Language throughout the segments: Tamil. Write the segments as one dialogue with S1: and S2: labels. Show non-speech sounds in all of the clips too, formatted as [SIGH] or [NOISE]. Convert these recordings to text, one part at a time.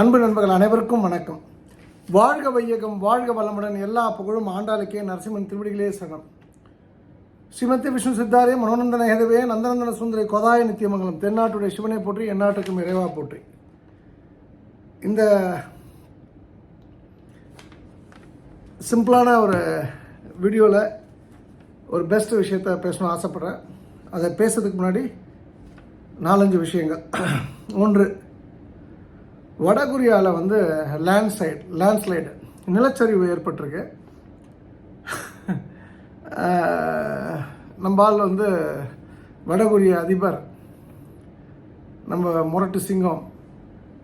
S1: அன்பு நண்பர்கள் அனைவருக்கும் வணக்கம். வாழ்க வையகம் வாழ்க வளமுடன் எல்லா புகழும் ஆண்டாளுக்கே நரசிம்மன் திருவடிகளே சகம் ஸ்ரீமதி விஷ்ணு சித்தாரே மனோநந்தன ஹேதவே நந்தநந்தன சுந்தரி கொதாய நித்தியமங்கலம் தென்னாட்டுடைய சிவனை போற்றி எந்நாட்டுக்கும் இறைவா போற்றி. இந்த சிம்பிளான ஒரு வீடியோவில் ஒரு பெஸ்ட் விஷயத்த பேசணும்னு ஆசைப்பட்றேன். அதை பேசுறதுக்கு முன்னாடி நாலஞ்சு விஷயங்கள். ஒன்று வடகொரியாவில் வந்து லேண்ட்ஸ்லைட் லேண்ட்ஸ்லைடு நிலச்சரிவு ஏற்பட்டிருக்கு. நம்பால் வந்து வடகொரிய அதிபர். நம்ம முரட்டு சிங்கம்.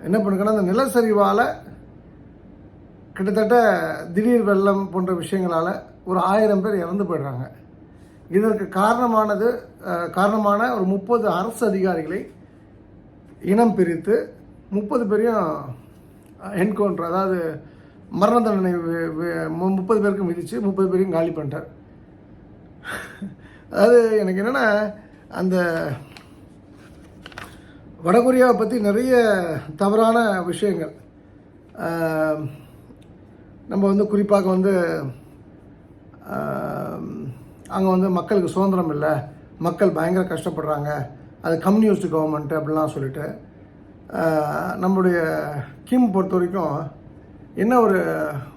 S1: என்ன பண்ணுங்கன்னா அந்த நிலச்சரிவால் கிட்டத்தட்ட திடீர் வெள்ளம் போன்ற விஷயங்களால் ஒரு ஆயிரம் பேர் இறந்து போயிடுறாங்க. இதற்கு காரணமானது காரணமான ஒரு முப்பது அரசு அதிகாரிகளை இனம் பிரித்து முப்பது பேரையும் என்கவுண்டர் அதாவது மரண தண்டனை முப்பது பேருக்கும் விதித்து முப்பது பேரையும் காலி பண்ணிட்டார். அதாவது எனக்கு என்னென்னா அந்த வடகொரியாவை பற்றி நிறைய தவறான விஷயங்கள். நம்ம வந்து குறிப்பாக வந்து அங்கே வந்து மக்களுக்கு சுதந்திரம் இல்லை மக்கள் பயங்கர கஷ்டப்படுறாங்க அது கம்யூனிஸ்ட் கவர்மெண்ட் அப்படிலாம் சொல்லிட்டு நம்முடைய கிம் பொறுத்த வரைக்கும் என்ன ஒரு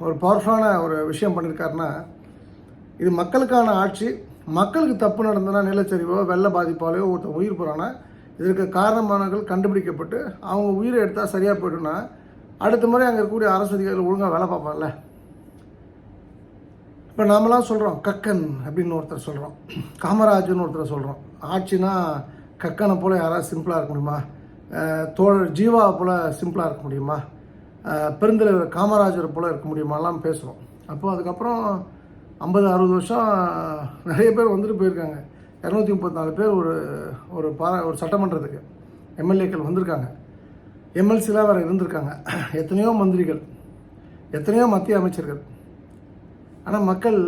S1: ஒரு பவர்ஃபுல்லான ஒரு விஷயம் பண்ணியிருக்காருன்னா இது மக்களுக்கான ஆட்சி. மக்களுக்கு தப்பு நடந்ததுன்னா நிலச்சரிவோ வெள்ள பாதிப்பாலையோ ஒருத்தர் உயிர் போகிறான்னா இதற்கு காரணமானவர்கள் கண்டுபிடிக்கப்பட்டு அவங்க உயிரை எடுத்தால் சரியாக போய்டும்னா அடுத்த முறை அங்கே இருக்கக்கூடிய அரசு அதிகாரிகள் ஒழுங்காக வேலை பார்ப்பாங்கல்ல. இப்போ நாமெல்லாம் சொல்கிறோம் கக்கன் அப்படின்னு ஒருத்தர் சொல்கிறோம் காமராஜர்னு ஒருத்தர் சொல்கிறோம் ஆட்சினா கக்கனை போல் யாராவது சிம்பிளாக இருக்க முடியுமா? தோழர் ஜீவா போல் சிம்பிளாக இருக்க முடியுமா? பெருந்தலைவர் காமராஜர் போல் இருக்க முடியுமாலாம் பேசுகிறோம் அப்போ அதுக்கப்புறம் ஐம்பது அறுபது வருஷம் நிறைய பேர் வந்துட்டு போயிருக்காங்க. இரநூத்தி முப்பத்தி நாலு பேர் ஒரு ஒரு பா ஒரு சட்டமன்றத்துக்கு எம்எல்ஏக்கள் வந்திருக்காங்க. எம்எல்சிலாம் வேறு இருந்திருக்காங்க. எத்தனையோ மந்திரிகள் எத்தனையோ மத்திய அமைச்சர்கள். ஆனால் மக்கள்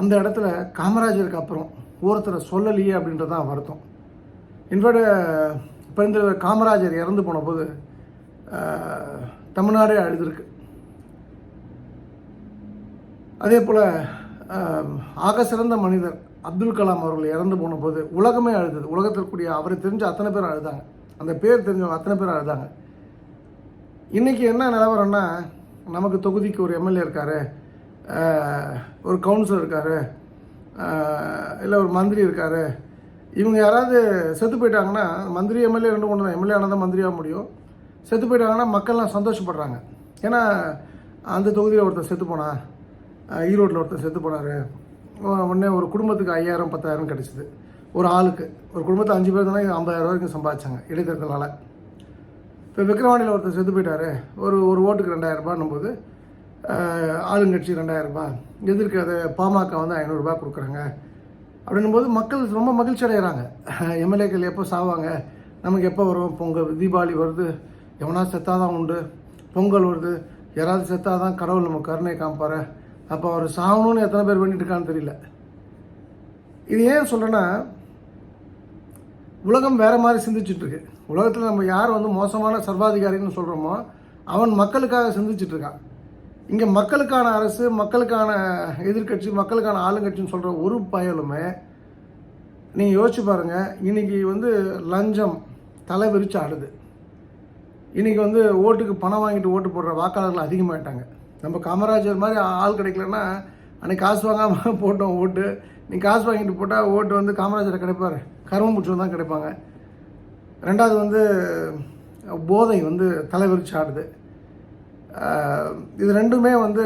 S1: அந்த இடத்துல காமராஜருக்கு அப்புறம் ஒருத்தரை சொல்லலையே அப்படின்றது தான் வருத்தம். இன்ஃபேக்ட் பெருந்தலைவர் காமராஜர் இறந்து போன போது தமிழ்நாடே அழுதுருக்கு அதே போல் ஆக சிறந்த மனிதர் அப்துல் கலாம் அவர்கள் இறந்து போன போது உலகமே அழுதது உலகத்தில் கூடிய அவரை தெரிஞ்ச அத்தனை பேர் அழுதாங்க. அந்த பேர் தெரிஞ்சவங்க அத்தனை பேர் அழுதாங்க. இன்றைக்கி என்ன நிலவரம்னா நமக்கு தொகுதிக்கு ஒரு எம்எல்ஏ இருக்கார் ஒரு கவுன்சிலர் இருக்கார் இல்லை ஒரு மந்திரி இருக்கார் இவங்க யாராவது செத்து போயிட்டாங்கன்னா மந்திரி எம்எல்ஏ ரெண்டு ஒன்று தான் எம்எல்ஏ ஆனால் தான் மந்திரியாக முடியும். செத்து போயிட்டாங்கன்னா மக்கள்லாம் சந்தோஷப்படுறாங்க. ஏன்னா அந்த தொகுதியில் ஒருத்தர் செத்து போனா ஈரோட்டில் ஒருத்தர் செத்து போனார். உடனே ஒரு குடும்பத்துக்கு ஐயாயிரம் பத்தாயிரம் கிடச்சிது. ஒரு ஆளுக்கு. ஒரு குடும்பத்தில் அஞ்சு பேர் தானே ஐம்பதாயிரம் வரைக்கும் சம்பாதிச்சாங்க இடைத்தேர்தலால் இப்போ விக்ரவாணியில் ஒருத்தர் செத்து போயிட்டாரு. ஒரு ஒரு ஓட்டுக்கு ரெண்டாயிரரூபான்னும் போது ஆளுங்கட்சி ரெண்டாயிரம் ரூபாய். எதிர்க்கு அதை பாமக வந்து ஐநூறுரூபா கொடுக்குறாங்க. அப்படின்னும் போது மக்கள் ரொம்ப மகிழ்ச்சி அடைகிறாங்க எம்எல்ஏக்கள் எப்போ சாவாங்க? நமக்கு எப்போ வரும்? பொங்கல் தீபாவளி வருது. எவனா செத்தாதான் உண்டு. பொங்கல் வருது. யாராவது செத்தாதான் கடவுள் நம்ம கருணை காமிப்பார் அப்போ அவர் சாகணும்னு எத்தனை பேர் வேண்டிட்டு இருக்கான்னு தெரியல. இது ஏன் சொல்கிறேன்னா உலகம் வேறு மாதிரி சிந்திச்சுட்ருக்கு உலகத்தில் நம்ம யார் வந்து மோசமான சர்வாதிகாரின்னு சொல்கிறோமோ அவன் மக்களுக்காக சிந்திச்சுட்டு இருக்கான். இங்கே மக்களுக்கான அரசு மக்களுக்கான எதிர்க்கட்சி மக்களுக்கான ஆளுங்கட்சின்னு சொல்கிற ஒரு பயலுமே நீங்கள் யோசிச்சு பாருங்கள் இன்னைக்கு வந்து லஞ்சம் தலை விரிச்சு ஆடுது. இன்றைக்கி வந்து ஓட்டுக்கு பணம் வாங்கிட்டு ஓட்டு போடுற வாக்காளர்கள் அதிகமாயிட்டாங்க. நம்ம காமராஜர் மாதிரி ஆள் கிடைக்கலன்னா அன்றைக்கி காசு வாங்காமல் [LAUGHS] போட்டோம் ஓட்டு. நீ காசு வாங்கிட்டு போட்டால் ஓட்டு வந்து காமராஜரை கிடைப்பார். கருமபுற்றம் தான் கிடைப்பாங்க. ரெண்டாவது வந்து போதை வந்து தலைவிரிச்சு ஆடுது. இது ரெண்டுமே வந்து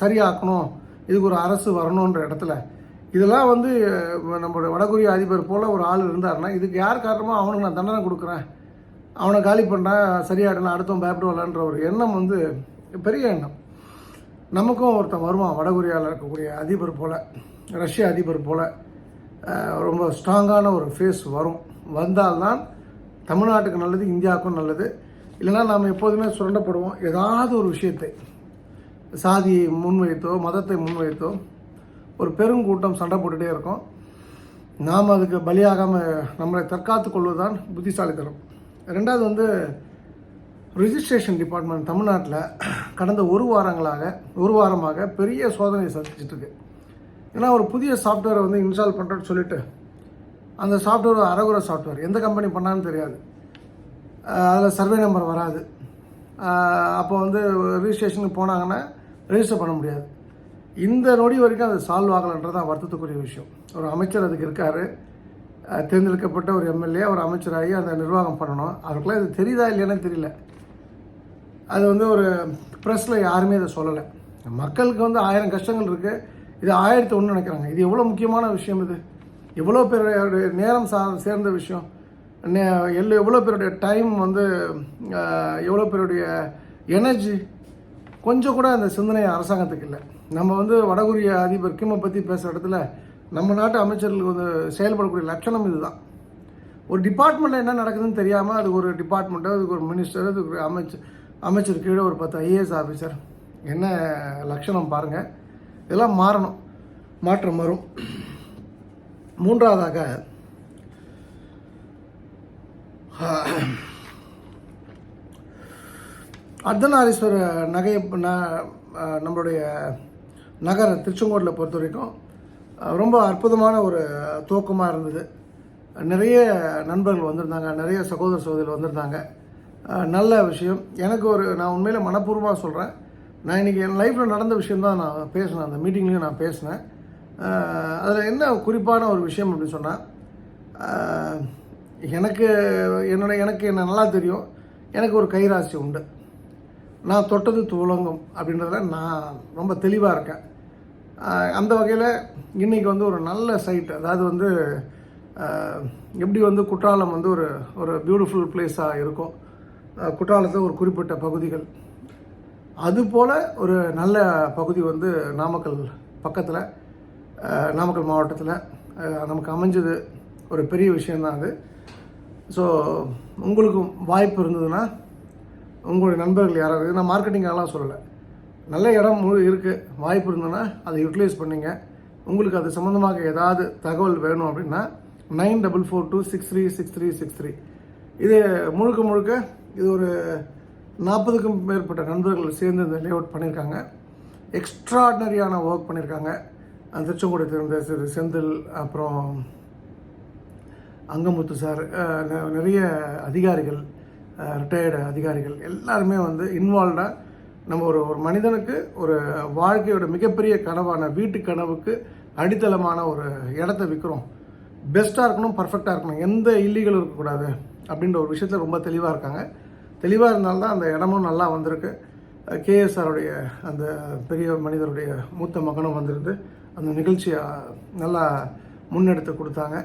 S1: சரியாக்கணும். இதுக்கு ஒரு அரசு வரணுன்ற இடத்துல. இதெல்லாம் வந்து நம்மளோட நம்மளுடைய வடகொரிய அதிபர் போல் ஒரு ஆள் இருந்தாருன்னா இதுக்கு யார் காரணமோ அவனுக்கு நான் தண்டனை கொடுக்குறேன். அவனை காலி பண்ணுறேன் சரியாயிடலாம் அடுத்தவன் பயப்படுவான்ன்ற ஒரு எண்ணம் வந்து பெரிய எண்ணம். நமக்கும் ஒருத்தன் வருவான் வடகொரியாவில் இருக்கக்கூடிய அதிபர் போல் ரஷ்ய அதிபர் போல். ரொம்ப ஸ்ட்ராங்கான ஒரு ஃபேஸ் வரும். வந்தால்தான் தமிழ்நாட்டுக்கு நல்லது இந்தியாவுக்கும் நல்லது. இல்லைன்னா நாம் எப்போதுமே சுரண்டப்படுவோம். ஏதாவது ஒரு விஷயத்தை சாதியை முன்வைத்தோ மதத்தை முன்வைத்தோ ஒரு பெருங்கூட்டம் சண்டை போட்டுகிட்டே இருக்கும். நாம் அதுக்கு பலியாகாமல் நம்மளை தற்காத்து கொள்வதுதான் புத்திசாலித்தனம். ரெண்டாவது வந்து ரிஜிஸ்ட்ரேஷன் டிபார்ட்மெண்ட் தமிழ்நாட்டில் கடந்த ஒரு வாரங்களாக ஒரு வாரமாக பெரிய சோதனையை சந்திச்சிட்ருக்கு ஏன்னா ஒரு புதிய சாஃப்ட்வேரை வந்து இன்ஸ்டால் பண்ணுறேன்னு சொல்லிட்டு அந்த சாஃப்ட்வேர் அறகுற சாஃப்ட்வேர் எந்த கம்பெனி பண்ணான்னு தெரியாது. அதில் சர்வே நம்பர் வராது. அப்போ வந்து ரிஜிஸ்ட்ரேஷனுக்கு போனாங்கன்னா ரெஜிஸ்டர் பண்ண முடியாது. இந்த நொடி வரைக்கும் அது சால்வ் ஆகலைன்றது தான் வருத்தத்துக்குரிய விஷயம். ஒரு அமைச்சர் அதுக்கு இருக்கார். தேர்ந்தெடுக்கப்பட்ட ஒரு எம்எல்ஏ ஒரு அமைச்சராகி அந்த நிர்வாகம் பண்ணணும். அவருக்குலாம் இது தெரியுதா இல்லையானே தெரியல. அது வந்து ஒரு ப்ரெஸ்ஸில் யாருமே இதை சொல்லலை. மக்களுக்கு வந்து ஆயிரம் கஷ்டங்கள் இருக்குது இது ஆயிரத்தி ஒன்று நினைக்கிறாங்க. இது எவ்வளோ முக்கியமான விஷயம் இது? எவ்வளோ பேருடைய நேரம் சா சேர்ந்த விஷயம்? நே எல்லோ எவ்வளோ பேருடைய டைம் வந்து எவ்வளோ பேருடைய எனர்ஜி கொஞ்சம் கூட அந்த சிந்தனை அரசாங்கத்துக்கு இல்லை. நம்ம வந்து வடகொரிய அதிபர் கிம்மை பற்றி பேசுகிற இடத்துல நம்ம நாட்டு அமைச்சர்களுக்கு வந்து செயல்படக்கூடிய லட்சணம் இதுதான். ஒரு டிபார்ட்மெண்ட்டில் என்ன நடக்குதுன்னு தெரியாமல் அது ஒரு டிபார்ட்மெண்ட்டோ அதுக்கு ஒரு மினிஸ்டர் அதுக்கு ஒரு அமைச்சர் அமைச்சர் கீழே ஒரு பத்து ஐஏஎஸ் ஆஃபீஸர் என்ன லட்சணம் பாருங்கள் இதெல்லாம் மாறணும். மாற்றம் வரும். மூன்றாவதாக அர்த்தநாரீஸ்வர நகை ந- நம்மளுடைய நகர திருச்செங்கோட்டில் பொறுத்த வரைக்கும் ரொம்ப அற்புதமான ஒரு துவக்கமாக இருந்தது. நிறைய நண்பர்கள் வந்திருந்தாங்க நிறைய சகோதர சகோதரிகள் வந்திருந்தாங்க. நல்ல விஷயம். எனக்கு ஒரு நான் உண்மையில் மனப்பூர்வமாக சொல்கிறேன் நான் இன்றைக்கி என் லைஃப்பில் நடந்த விஷயந்தான் நான் பேசினேன். அந்த மீட்டிங்லேயும் நான் பேசினேன். அதில் என்ன குறிப்பான ஒரு விஷயம் அப்படின்னு சொன்னால் எனக்கு என்னோட எனக்கு என்ன நல்லா தெரியும் எனக்கு ஒரு கைராசி உண்டு. நான் தொட்டது துவலங்கும் அப்படின்றதுல நான் ரொம்ப தெளிவாக இருக்கேன். அந்த வகையில் இன்றைக்கி வந்து ஒரு நல்ல சைட் அதாவது வந்து எப்படி வந்து குற்றாலம் வந்து ஒரு ஒரு பியூட்டிஃபுல் பிளேஸாக இருக்கும். குற்றாலத்தில் ஒரு குறிப்பிட்ட பகுதிகள். அதுபோல் ஒரு நல்ல பகுதி வந்து நாமக்கல் பக்கத்தில் நாமக்கல் மாவட்டத்தில் நமக்கு அமைஞ்சது ஒரு பெரிய விஷயந்தான் அது. ஸோ உங்களுக்கும் வாய்ப்பு இருந்ததுன்னா உங்களுடைய நண்பர்கள் யாராவது நான் மார்க்கெட்டிங்காலாம் சொல்லலை. நல்ல இடம் முழு இருக்குது வாய்ப்பு இருந்ததுன்னா அதை யூட்டிலைஸ் பண்ணிங்க. உங்களுக்கு அது சம்மந்தமாக ஏதாவது தகவல் வேணும் அப்படின்னா nine double four two six three six three six three இது முழுக்க முழுக்க இது ஒரு நாற்பதுக்கும் மேற்பட்ட நண்பர்கள் சேர்ந்து இந்த லே அவுட் பண்ணியிருக்காங்க எக்ஸ்ட்ராடினரியான ஒர்க் பண்ணியிருக்காங்க அந்த திருச்செங்கோடு திறந்த செந்தில் அப்புறம் அங்கமுத்து சார் நெ- நிறைய அதிகாரிகள் ரிட்டையர்டு அதிகாரிகள் எல்லாருமே வந்து இன்வால்வ்டாக நம்ம ஒரு ஒரு மனிதனுக்கு ஒரு வாழ்க்கையோட மிகப்பெரிய கனவான வீட்டு கனவுக்கு அடித்தளமான ஒரு இடத்த விற்கிறோம் பெஸ்ட்டாக இருக்கணும் பர்ஃபெக்டாக இருக்கணும் எந்த இல்லீகல் இருக்கக்கூடாது அப்படின்ற ஒரு விஷயத்தில் ரொம்ப தெளிவாக இருக்காங்க. தெளிவாக இருந்தால்தான் அந்த இடமும் நல்லா வந்திருக்கு. கேஎஸ்ஆருடைய அந்த பெரிய மனிதருடைய மூத்த மகனும் வந்திருந்து அந்த நிகழ்ச்சியை நல்லா முன்னெடுத்து கொடுத்தாங்க.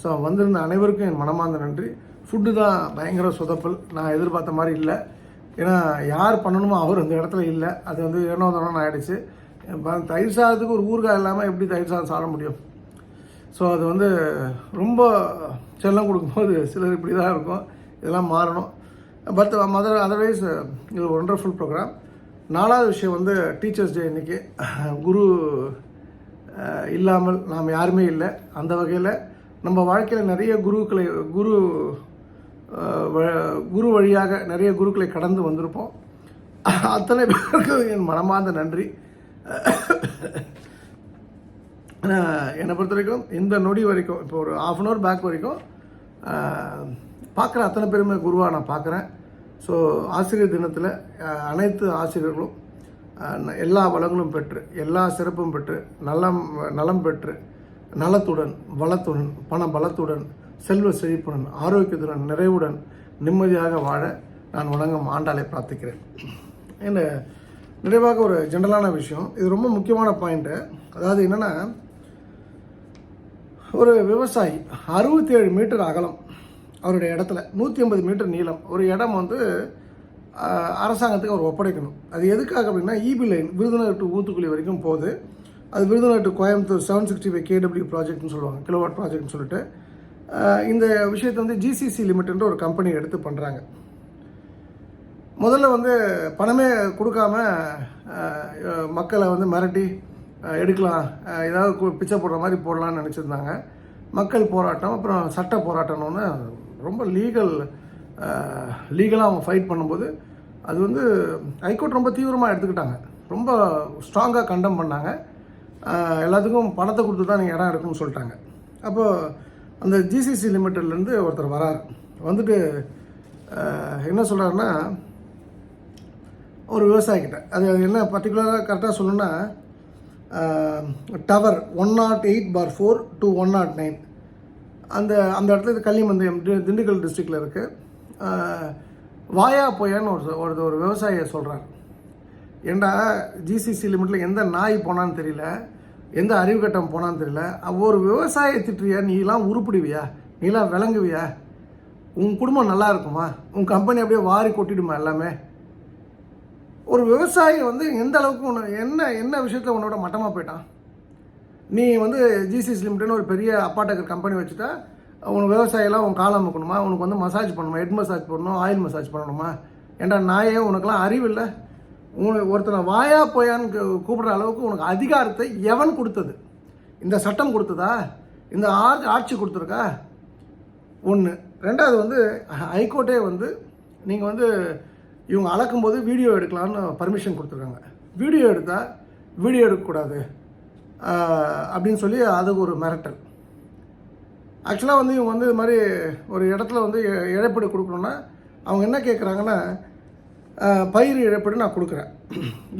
S1: ஸோ வந்திருந்த அனைவருக்கும் என் மனமார்ந்த நன்றி. ஃபுட்டு தான் பயங்கர சொதப்பல். நான் எதிர்பார்த்த மாதிரி இல்லை. ஏன்னா யார் பண்ணணுமோ அவர் அந்த இடத்துல இல்லை. அது வந்து ஏனோ தானோ ஆகிடுச்சு தயிர் சாதத்துக்கு ஒரு ஊறுகாய் இல்லாமல் எப்படி தயிர் சாதம் சாப்பிட முடியும்? ஸோ அது வந்து ரொம்ப செல்லம் கொடுக்கும்போது சிலர் இப்படி தான் இருக்கும். இதெல்லாம் மாறணும். பட் மதர் அதர்வைஸ் இது ஒண்டர்ஃபுல் ப்ரோக்ராம் நாலாவது விஷயம் வந்து டீச்சர்ஸ் டே இன்னைக்கு. [LAUGHS] குரு uh, இல்லாமல் நாம் யாருமே இல்லை. அந்த வகையில் நம்ம வாழ்க்கையில் நிறைய குருக்களை குரு வ- குரு வழியாக நிறைய குருக்களை கடந்து வந்திருப்போம். அத்தனை பேருக்கு என் மனமார்ந்த நன்றி. என்னை பொறுத்த வரைக்கும் இந்த நொடி வரைக்கும் இப்போ ஒரு ஆஃப் அன் ஹவர் பேக் வரைக்கும் பார்க்குற அத்தனை பேருமே குருவாக நான் பார்க்குறேன். ஸோ ஆசிரியர் தினத்தில் அனைத்து ஆசிரியர்களும் எல்லா வளங்களும் பெற்று எல்லா சிறப்பும் பெற்று நலம் நலம் பெற்று நலத்துடன் வளத்துடன் பண பலத்துடன் செல்வ செழிப்புடன் ஆரோக்கியத்துடன் நிறைவுடன் நிம்மதியாக வாழ நான் வணங்கும் ஆண்டாளை பிரார்த்திக்கிறேன். என்ன நிறைவாக ஒரு ஜென்ரலான விஷயம். இது ரொம்ப முக்கியமான பாயிண்ட்டு அதாவது என்னென்னா ஒரு விவசாயி அறுபத்தேழு மீட்டர் அகலம் அவருடைய இடத்துல நூற்றி ஐம்பது மீட்டர் நீளம் ஒரு இடம் வந்து அரசாங்கத்துக்கு அவர் ஒப்படைக்கணும். அது எதுக்காக அப்படின்னா EB line Virudhunagar to Oothukuzhi வரைக்கும் போகுது. அது Virudhunagar to Coimbatore seven sixty five KW ப்ராஜெக்ட்னு சொல்லுவாங்க கிலோவாட் ப்ராஜெக்ட்னு சொல்லிட்டு. இந்த விஷயத்தை வந்து ஜிசிசி லிமிட்ன்ற ஒரு கம்பெனி எடுத்து பண்ணுறாங்க முதல்ல வந்து பணமே கொடுக்காம மக்களை வந்து மிரட்டி எடுக்கலாம் ஏதாவது பிச்சை போடுற மாதிரி போடலாம்னு நினச்சிருந்தாங்க. மக்கள் போராட்டம் அப்புறம் சட்ட போராட்டம்னு ரொம்ப லீகல் லீகலாக அவங்க ஃபைட் பண்ணும்போது அது வந்து ஹைகோர்ட் ரொம்ப தீவிரமாக எடுத்துக்கிட்டாங்க. ரொம்ப ஸ்ட்ராங்காக கண்டம் பண்ணாங்க. எல்லாத்துக்கும் பணத்தை கொடுத்து தான் நீங்கள் இடம் எடுக்கணும்னு சொல்லிட்டாங்க. அப்போது அந்த ஜிசிசி லிமிட்டட்லேருந்து ஒருத்தர் வரார். வந்துட்டு என்ன சொல்கிறாருன்னா ஒரு விவசாயிக்கிட்ட அது என்ன பர்டிகுலராக கரெக்டாக சொல்லணுன்னா tower one nought eight four four two one nought nine அந்த அந்த இடத்துல இது கள்ளிமந்தயம் திண்டுக்கல் டிஸ்ட்ரிக்டில் இருக்குது வாயா போயான்னு ஒரு ஒரு ஒரு விவசாயியை சொல்கிறார் ஏண்டா ஜிசிசி லிமிட்டில் எந்த நாய் போனான்னு தெரியல. எந்த அறிவு கட்டம் போனான்னு தெரியல. ஒரு விவசாய திட்டுறியா? நீலாம் உருப்பிடுவியா? நீலாம் விளங்குவியா உன் குடும்பம் நல்லா இருக்குமா? உன் கம்பெனி அப்படியே வாரி கொட்டிடுமா எல்லாமே? ஒரு விவசாயி வந்து எந்த அளவுக்கு உன்னை என்ன என்ன விஷயத்தில் உன்னோட மட்டமாக போயிட்டான்? நீ வந்து ஜிசிஎஸ் லிமிட்டட்னு ஒரு பெரிய அப்பாட்டக்கர் கம்பெனி வச்சுட்டா உனக்கு விவசாயிலாம் உன் காலம் அமுக்கணுமா? உனக்கு வந்து மசாஜ் பண்ணணுமா? ஹெட் மசாஜ் பண்ணணும் ஆயில் மசாஜ் பண்ணணுமா? ஏன்டா நாயே உனக்கெல்லாம் அறிவு இல்லை? உனக்கு ஒருத்தனை வாயா போயான்னு கூப்பிடுற அளவுக்கு உனக்கு அதிகாரத்தை எவன் கொடுத்தது? இந்த சட்டம் கொடுத்ததா? இந்த ஆ- ஆட்சி கொடுத்துருக்கா? ஒன்று ரெண்டாவது வந்து ஹைகோர்ட்டே வந்து நீங்கள் வந்து இவங்க அளக்கும்போது வீடியோ எடுக்கலாம்னு பர்மிஷன் கொடுத்துருக்காங்க. வீடியோ எடுத்தால் வீடியோ எடுக்கக்கூடாது. அப்படின்னு சொல்லி அதுக்கு ஒரு மிரட்டல். ஆக்சுவலாக வந்து இவங்க வந்து இது மாதிரி ஒரு இடத்துல வந்து இழப்பீடு கொடுக்கணுன்னா அவங்க என்ன கேட்குறாங்கன்னா பயிர் இழப்பீடு நான் கொடுக்குறேன்.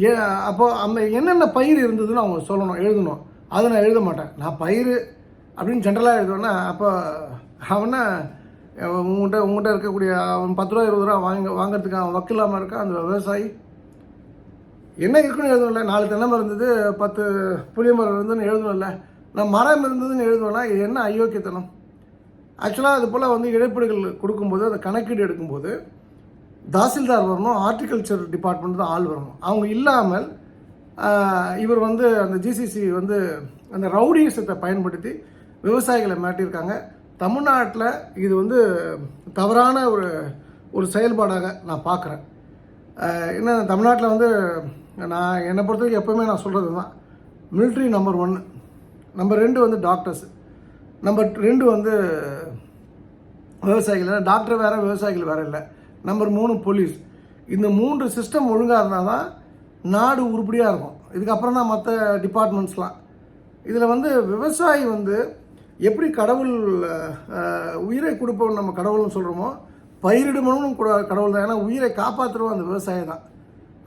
S1: ஏ அப்போது அந்த என்னென்ன பயிர் இருந்ததுன்னு அவங்க சொல்லணும் எழுதணும். அதை நான் எழுத மாட்டேன். நான் பயிர் அப்படின்னு ஜென்ரலாக எழுதுவேன்னா அப்போ அவனா உங்கள்கிட்ட உங்கள்கிட்ட இருக்கக்கூடிய அவன் பத்து ரூபா இருபது ரூபா வாங்க வாங்குறதுக்கு அவன் வக்கில்லாமல் இருக்கான் அந்த விவசாயி. என்ன இருக்குன்னு எழுதணும்ல? நாலு தென்னை இருந்தது பத்து புளிய மரம் இருந்ததுன்னு எழுதணும்ல? நான் மரம் இருந்ததுன்னு எழுதுவேன்னா இது என்ன அயோக்கியத்தனம்? ஆக்சுவலாக அது போல் வந்து இழப்பீடுகள் கொடுக்கும்போது அதை கணக்கீடு எடுக்கும்போது தாசில்தார் வரணும் ஹார்டிகல்ச்சர் டிபார்ட்மெண்ட் தான் ஆள் வரணும். அவங்க இல்லாமல் இவர் வந்து அந்த ஜிசிசி வந்து அந்த ரவுடிசத்தை பயன்படுத்தி விவசாயிகளை மாட்டியிருக்காங்க தமிழ்நாட்டில் இது வந்து தவறான ஒரு ஒரு செயல்பாடாக நான் பார்க்குறேன். என்ன தமிழ்நாட்டில் வந்து நான் என்னை பொறுத்தவரைக்கும் எப்போவுமே நான் சொல்கிறது தான் மிலிட்ரி நம்பர் ஒன்று நம்பர் ரெண்டு வந்து டாக்டர்ஸ் நம்பர் ரெண்டு வந்து விவசாயிகள். டாக்டர் வேறு விவசாயிகள் வேறு இல்லை. நம்பர் மூணு போலீஸ் இந்த மூன்று சிஸ்டம் ஒழுங்காக இருந்தால் தான் நாடு உருப்படியாக இருக்கும். இதுக்கப்புறம் தான் மற்ற டிபார்ட்மெண்ட்ஸ்லாம் இதில் வந்து விவசாயி வந்து எப்படி கடவுள் உயிரை கொடுப்பவன் நம்ம கடவுள்னு சொல்கிறோமோ பயிரிடுமனும் கூட கடவுள் தான். ஏன்னா உயிரை காப்பாற்றுறவன் அந்த விவசாயி தான்.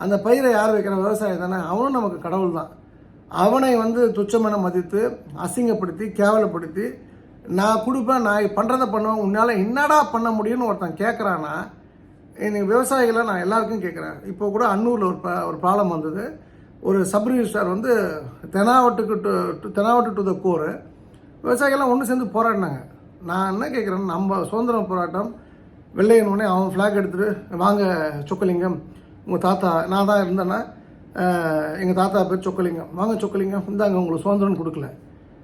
S1: அந்த பயிரை யார் வைக்கிற விவசாயி தானே? அவனும் நமக்கு கடவுள் தான். அவனை வந்து துச்சமென மதித்து அசிங்கப்படுத்தி கேவலப்படுத்தி நான் கொடுப்பேன் நான் பண்ணுறதை பண்ணுவேன் உன்னால் என்னடா பண்ண முடியும்னு ஒருத்தன் கேட்குறான்னா இன்னைக்கு விவசாயிகளை நான் எல்லாருக்கும் கேட்குறேன் இப்போ கூட அன்னூரில் ஒரு ப- ஒரு ப்ராப்ளம் வந்தது. ஒரு சப் ரிஜிஸ்டார் வந்து தெனாவட்டுக்கு டு டு- தெனாவட்டு டு த கோர். விவசாயிகள்லாம் ஒன்று சேர்ந்து போராடினாங்க. நான் என்ன கேட்குறேன் நம்ம சுதந்திர போராட்டம் வெள்ளையனோடனே அவன் ஃப்ளாக் எடுத்துட்டு வாங்க சொக்கலிங்கம் உங்கள் தாத்தா நான் தான் இருந்தேன்னா எங்கள் தாத்தா பேர் சொக்கலிங்கம். வாங்க சொக்கலிங்கம் இந்தாங்க உங்களுக்கு சுதந்திரம் கொடுக்கல.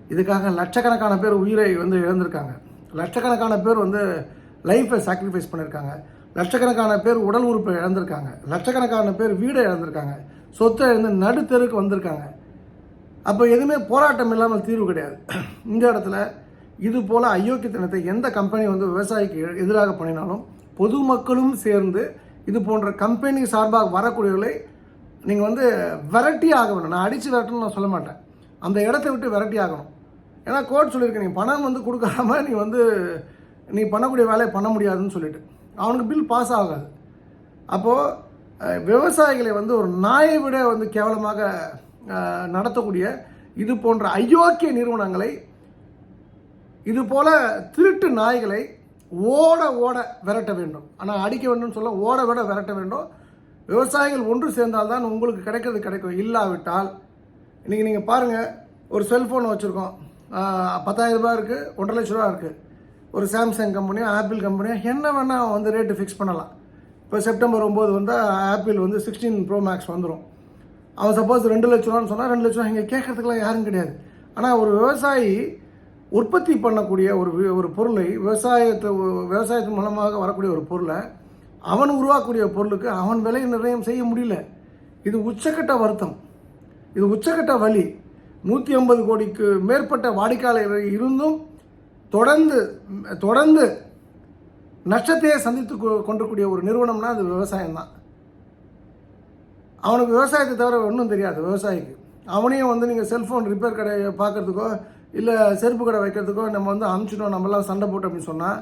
S1: இதுக்காக லட்சக்கணக்கான பேர் உயிரை வந்து இழந்திருக்காங்க. லட்சக்கணக்கான பேர் வந்து லைஃப்பை சாக்ரிஃபைஸ் பண்ணியிருக்காங்க லட்சக்கணக்கான பேர் உடல் உறுப்பை இழந்திருக்காங்க. லட்சக்கணக்கான பேர் வீடை இழந்திருக்காங்க. சொத்தை இழந்து நடுத்தெருக்கு வந்திருக்காங்க. அப்போ எதுவுமே போராட்டம் இல்லாமல் தீர்வு கிடையாது. இந்த இடத்துல இது போல் அயோக்கியத்தனத்தை எந்த கம்பெனி வந்து விவசாயிக்கு எ- எதிராக பண்ணினாலும் பொதுமக்களும் சேர்ந்து இது போன்ற கம்பெனி சார்பாக வரக்கூடியவர்களை நீங்கள் வந்து வெரைட்டி ஆக வேணும். நான் அடித்து விரட்டணும்னு நான் சொல்ல மாட்டேன். அந்த இடத்த விட்டு விரட்டி ஆகணும். ஏன்னா கோர்ட் சொல்லியிருக்கேன் நீ பணம் வந்து கொடுக்காம நீ வந்து நீ பண்ணக்கூடிய வேலையை பண்ண முடியாதுன்னு சொல்லிட்டு. அவனுக்கு பில் பாஸ் ஆகாது. அப்போது விவசாயிகளை வந்து ஒரு நாயை விட வந்து கேவலமாக நடத்தக்கூடிய இது போன்ற அயோக்கிய நிறுவனங்களை இது போல் திருட்டு நாய்களை ஓட ஓட விரட்ட வேண்டும். ஆனால் அடிக்க வேண்டும் சொல்ல ஓட விட விரட்ட வேண்டும். விவசாயிகள் ஒன்று சேர்ந்தால்தான் உங்களுக்கு கிடைக்கிறது கிடைக்கும். இல்லாவிட்டால் இன்றைக்கி நீங்கள் பாருங்கள் ஒரு செல்ஃபோன் வச்சுருக்கோம். பத்தாயிரம் ரூபாய் இருக்குது ஒன்றரை லட்ச ரூபா இருக்குது ஒரு சாம்சங் கம்பெனியோ ஆப்பிள் கம்பெனியோ என்ன வேணால் வந்து ரேட்டு ஃபிக்ஸ் பண்ணலாம். இப்போ செப்டம்பர் ஒம்பது வந்தால் ஆப்பிள் வந்து சிக்ஸ்டீன் ப்ரோ மேக்ஸ் வந்துடும் அவன் சப்போஸ் ரெண்டு லட்ச ரூபான்னு சொன்னால் ரெண்டு லட்ச ரூபா இங்கே கேட்கறதுக்குலாம் யாரும் கிடையாது. ஆனால் ஒரு விவசாயி உற்பத்தி பண்ணக்கூடிய ஒரு ஒரு பொருளை விவசாயத்தை விவசாயத்தின் மூலமாக வரக்கூடிய ஒரு பொருளை அவன் உருவாக்கக்கூடிய பொருளுக்கு அவன் விலை நிர்ணயம் செய்ய முடியல. இது உச்சக்கட்ட வருத்தம். இது உச்சக்கட்ட வலி. நூற்றி ஐம்பது கோடிக்கு மேற்பட்ட வாடிக்கையாளர்கள் இருந்தும் தொடர்ந்து தொடர்ந்து நஷ்டத்தையே சந்தித்து கொ- ஒரு நிறுவனம்னா அது விவசாயம் தான் அவனுக்கு விவசாயத்தை தவிர ஒன்றும் தெரியாது விவசாயிக்கு. அவனையும் வந்து நீங்கள் செல்ஃபோன் ரிப்பேர் கடையை பார்க்கறதுக்கோ இல்லை செருப்பு கடை வைக்கிறதுக்கோ நம்ம வந்து அமுச்சிட்டோம் நம்மளாம் சண்டை போட்டோம் அப்படின்னு சொன்னால்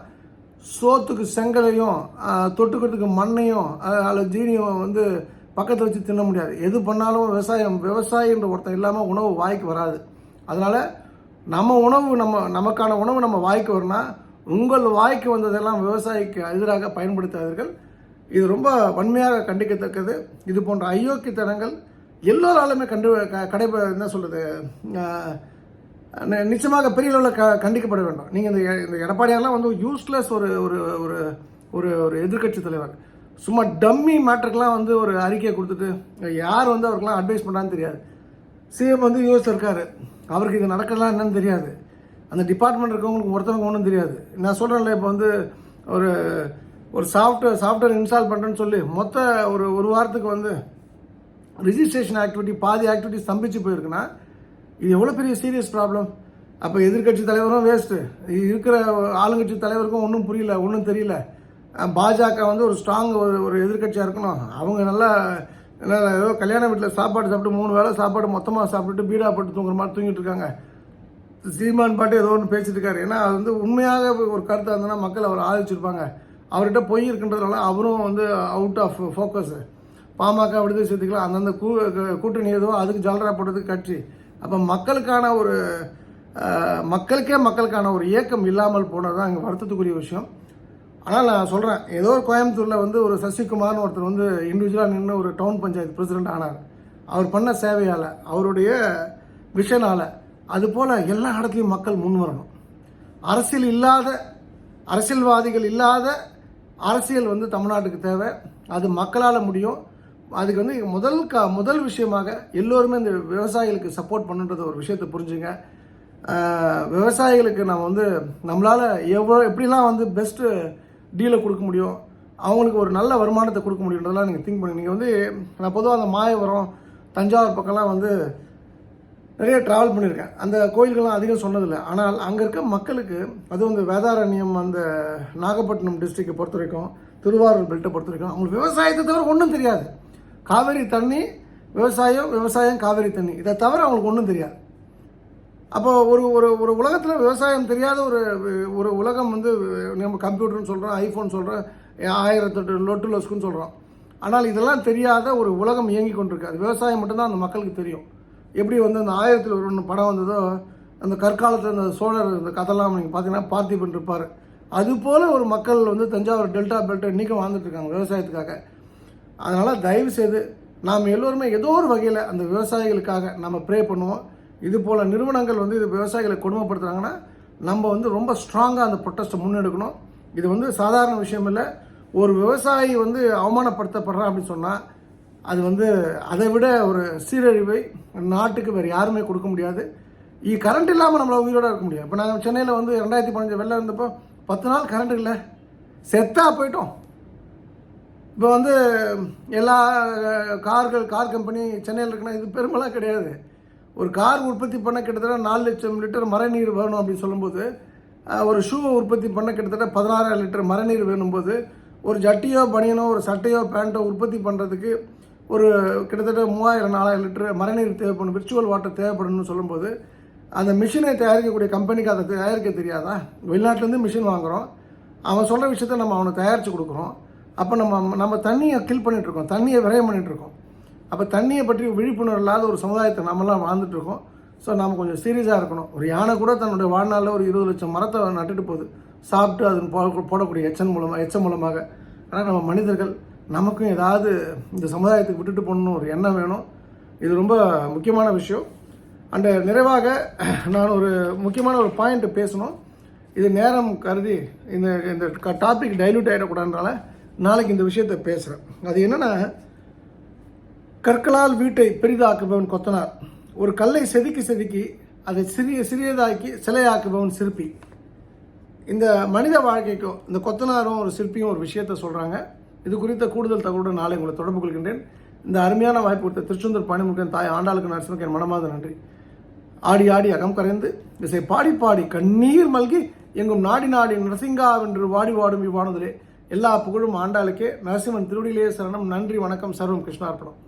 S1: சோத்துக்கு செங்கலையும் தொட்டுக்கிறதுக்கு மண்ணையும் அதில் ஜீனியும் வந்து பக்கத்தில் வச்சு தின்ன முடியாது. எது பண்ணாலும் விவசாயம் விவசாயின்ற ஒருத்தன் இல்லாமல் உணவு வாய்க்கு வராது. அதனால் நம்ம உணவு நம்ம நமக்கான உணவு நம்ம வாய்க்கு வரணும்னா உங்கள் வாய்க்கு வந்ததெல்லாம் விவசாயிக்கு எதிராக பயன்படுத்தாதீர்கள். இது ரொம்ப வன்மையாக கண்டிக்கத்தக்கது. இது போன்ற அயோக்கியத்தனங்கள் எல்லோராலுமே கண்டு க- கடை என்ன சொல்கிறது நிச்சயமாக பெரிய அளவில் க கண்டிக்கப்பட வேண்டும். நீங்கள் இந்த எ- இந்த எடப்பாடியாரெலாம் வந்து யூஸ்லெஸ் ஒரு ஒரு ஒரு ஒரு ஒரு எதிர்க்கட்சி தலைவர். சும்மா டம்மி மேட்டருக்கெலாம் வந்து ஒரு அறிக்கையை கொடுத்துட்டு யார் வந்து அவருக்கெலாம் அட்வைஸ் பண்ணான்னு தெரியாது. சிஎம் வந்து யூஎஸ் இருக்காரு. அவருக்கு இது நடக்கலாம் என்னன்னு தெரியாது. அந்த டிபார்ட்மெண்ட் இருக்கவங்களுக்கு ஒருத்தவங்க ஒன்றும் தெரியாது. நான் சொல்கிறேன்ல இப்போ வந்து ஒரு ஒரு சாஃப்ட்வேர் சாஃப்ட்வேர் இன்ஸ்டால் பண்ணுறேன்னு சொல்லி மொத்த ஒரு ஒரு வாரத்துக்கு வந்து ரிஜிஸ்ட்ரேஷன் ஆக்டிவிட்டி பாதி ஆக்டிவிட்டி ஸ்தம்பிச்சு போயிருக்குன்னா இது எவ்வளோ பெரிய சீரியஸ் ப்ராப்ளம் அப்போ எதிர்க்கட்சி தலைவரும் வேஸ்ட்டு இருக்கிற ஆளுங்கட்சி தலைவருக்கும் ஒன்றும் புரியல ஒன்றும் தெரியல. பாஜக வந்து ஒரு ஸ்ட்ராங் ஒரு ஒரு எதிர்க்கட்சியாக இருக்கணும். அவங்க நல்லா ஏன்னா ஏதோ கல்யாண வீட்டில் சாப்பாடு சாப்பிட்டு மூணு வேளை சாப்பாடு மொத்தமாக சாப்பிட்டுட்டு பீடா போட்டு தூங்குற மாதிரி தூங்கிட்டு இருக்காங்க. சீமான் பாட்டு ஏதோ ஒன்று பேசிட்டு இருக்காரு. ஏன்னா அது வந்து உண்மையாக ஒரு கருத்தாக இருந்ததுன்னா மக்கள் அவர் ஆதரிச்சிருப்பாங்க. அவர்கிட்ட பொய் இருக்கின்றதுனால அவரும் வந்து அவுட் ஆஃப் ஃபோக்கஸ் பாமக விடுதலை சேர்த்துக்கலாம் அந்தந்த கூ கூட்டணி ஏதோ அதுக்கு ஜல்ரா போட்டதுக்கு கட்சி. அப்போ மக்களுக்கான ஒரு மக்களுக்கே மக்களுக்கான ஒரு இயக்கம் இல்லாமல் போனது தான் அங்கே வருத்தத்துக்குரிய விஷயம். ஆனால் நான் சொல்கிறேன் ஏதோ ஒரு கோயம்புத்தூரில் வந்து ஒரு சசிகுமார்னு ஒருத்தர் வந்து இண்டிவிஜுவலாக நின்று ஒரு டவுன் பஞ்சாயத்து பிரசிடென்ட் ஆனார். அவர் பண்ண சேவையால் அவருடைய விஷனால் அதுபோல் எல்லா இடத்துலையும் மக்கள் முன் வரணும் அரசியல் இல்லாத அரசியல்வாதிகள் இல்லாத அரசியல் வந்து தமிழ்நாட்டுக்கு தேவை. அது மக்களால் முடியும். அதுக்கு வந்து முதல் க முதல் விஷயமாக எல்லோருமே இந்த விவசாயிகளுக்கு சப்போர்ட் பண்ணுன்றது ஒரு விஷயத்தை புரிஞ்சுங்க. விவசாயிகளுக்கு நம்ம வந்து நம்மளால் எவ்வளோ எப்படிலாம் வந்து பெஸ்ட்டு டீலை கொடுக்க முடியும். அவங்களுக்கு ஒரு நல்ல வருமானத்தை கொடுக்க முடியுன்றதெல்லாம் நீங்கள் திங்க் பண்ணுங்க. நீங்கள் வந்து நான் பொதுவாக அந்த மாயவரம் தஞ்சாவூர் பக்கம்லாம் வந்து நிறைய ட்ராவல் பண்ணியிருக்கேன். அந்த கோயில்கள்லாம் அதிகம் சொன்னதில்லை. ஆனால் அங்கே இருக்க மக்களுக்கு அதுவும் இந்த வேதாரண்யம் அந்த நாகப்பட்டினம் டிஸ்ட்ரிக்டை பொறுத்த வரைக்கும் திருவாரூர் பெல்ட்டை பொறுத்த வரைக்கும் அவங்களுக்கு விவசாயத்தை தவிர ஒன்றும் தெரியாது. காவேரி தண்ணி விவசாயம் விவசாயம் காவேரி தண்ணி. இதை தவிர அவங்களுக்கு ஒன்றும் தெரியாது. அப்போ ஒரு ஒரு ஒரு உலகத்தில் விவசாயம் தெரியாத ஒரு ஒரு உலகம் வந்து நம்ம கம்ப்யூட்டர்னு சொல்கிறோம் ஐஃபோன் சொல்கிறோம் ஆயிரத்தெட்டு லொட்டு லொஸ்க்குன்னு சொல்கிறோம் ஆனால் இதெல்லாம் தெரியாத ஒரு உலகம் இயங்கி கொண்டிருக்கு. அது விவசாயம் மட்டும்தான் அந்த மக்களுக்கு தெரியும். எப்படி வந்து அந்த ஆயிரத்தில் ஒரு ஒன்று படம் வந்ததோ அந்த கற்காலத்தில் அந்த சோழர் இந்த கதைலாம் நீங்கள் பார்த்தீங்கன்னா பார்த்திபன் இருப்பார். அதுபோல் ஒரு மக்கள் வந்து தஞ்சாவூர் டெல்டா பெல்ட் இன்றைக்கும் வாழ்ந்துட்டுருக்காங்க விவசாயத்துக்காக. அதனால் தயவு செய்து நாம் எல்லோருமே ஏதோ ஒரு வகையில் அந்த விவசாயிகளுக்காக நம்ம ப்ரே பண்ணுவோம். இது போல் நிறுவனங்கள் வந்து இது விவசாயிகளை கொடுமைப்படுத்துகிறாங்கன்னா நம்ம வந்து ரொம்ப ஸ்ட்ராங்காக அந்த ப்ரொட்டஸ்ட்டை முன்னெடுக்கணும். இது வந்து சாதாரண விஷயம் இல்லை. ஒரு விவசாயி வந்து அவமானப்படுத்தப்படுறான் அப்படின்னு சொன்னால் அது வந்து அதை விட ஒரு சீரழிவை நாட்டுக்கு வேறு யாருமே கொடுக்க முடியாது. இ கரண்ட் இல்லாமல் நம்மளை உயிரோடு இருக்க முடியும் இப்போ நாங்கள் சென்னையில் வந்து ரெண்டாயிரத்தி பதினஞ்சு வெள்ளம் இருந்தப்போ பத்து நாள் கரண்ட் இல்லை. செத்தா போயிட்டோம். இப்போ வந்து எல்லா கார்கள் கார் கம்பெனி சென்னையில் இருக்குன்னா இது பெருமெல்லாம் கிடையாது. ஒரு கார் உற்பத்தி பண்ண கிட்டத்தட்ட நாலு லட்சம் லிட்டர் மழைநீர் வேணும் அப்படின்னு சொல்லும்போது ஒரு ஷூவை உற்பத்தி பண்ண கிட்டத்தட்ட பதினாறாயிரம் லிட்டர் மழைநீர் வேணும்போது ஒரு ஜட்டியோ பனியனோ ஒரு சட்டையோ பேண்ட்டோ உற்பத்தி பண்ணுறதுக்கு ஒரு கிட்டத்தட்ட மூவாயிரம் நாலாயிரம் லிட்டர் மழைநீர் தேவைப்படும் விர்ச்சுவல் வாட்டர் தேவைப்படணும்னு சொல்லும்போது அந்த மிஷினை தயாரிக்கக்கூடிய கம்பெனிக்கு அதை தயாரிக்க தெரியாதா? வெளிநாட்டிலேருந்து மிஷின் வாங்குகிறோம் அவன் சொல்கிற விஷயத்த நம்ம அவனை தயாரித்து கொடுக்குறோம். அப்போ நம்ம நம்ம தண்ணியை கில் பண்ணிகிட்ருக்கோம் இருக்கோம். தண்ணியை விரயம் பண்ணிகிட்ருக்கோம் இருக்கோம். அப்போ தண்ணியை பற்றி விழிப்புணர்வு இல்லாத ஒரு சமுதாயத்தை நம்மலாம் வாழ்ந்துட்டு இருக்கோம். ஸோ நம்ம கொஞ்சம் சீரியஸாக இருக்கணும். ஒரு யானை கூட தன்னுடைய வாழ்நாளில் ஒரு இருபது லட்சம் மரத்தை நட்டுட்டு போகுது. சாப்பிட்டு அதன் போ- போடக்கூடிய எச்சன் மூலமாக எச்சம் மூலமாக. ஆனால் நம்ம மனிதர்கள் நமக்கும் ஏதாவது இந்த சமுதாயத்துக்கு விட்டுட்டு போகணுன்னு ஒரு எண்ணம் வேணும். இது ரொம்ப முக்கியமான விஷயம். அண்டு நிறைவாக நான் ஒரு முக்கியமான ஒரு பாயிண்ட்டு பேசணும். இது நேரம் கருதி இந்த இந்த டாபிக் டைல்யூட் ஆகிடக்கூடாதுனால நாளைக்கு இந்த விஷயத்தை பேசுகிறேன் அது என்னென்னா கற்களால் வீட்டை பெரிதாக்குபவன் கொத்தனார். ஒரு கல்லை செதுக்கி செதுக்கி அதை சிறிய சிறியதாக்கி சிலையாக்குபவன் சிற்பி. இந்த மனித வாழ்க்கைக்கும் இந்த கொத்தனாரும் ஒரு சிற்பியும் ஒரு விஷயத்த சொல்கிறாங்க இது குறித்த கூடுதல் தகவலுடன் நாளை உங்களை தொடர்பு கொள்கின்றேன். இந்த அருமையான வாய்ப்பு கொடுத்த திருச்செந்தூர் பணிமுகன் தாய் ஆண்டாளுக்கு நரசிம்மக்கு என் மனமாத நன்றி. ஆடி ஆடி அகம் கரைந்து இசை பாடி பாடி கண்ணீர் மல்கி எங்கும் நாடி நாடி நரசிங்கா என்று வாடி வாடும் இவ்வானதிலே எல்லா புகழும் ஆண்டாளுக்கே. நரசிம்மன் திருவடியிலே சரணம். நன்றி வணக்கம் சர்வம் கிருஷ்ணார்ப்பணம்.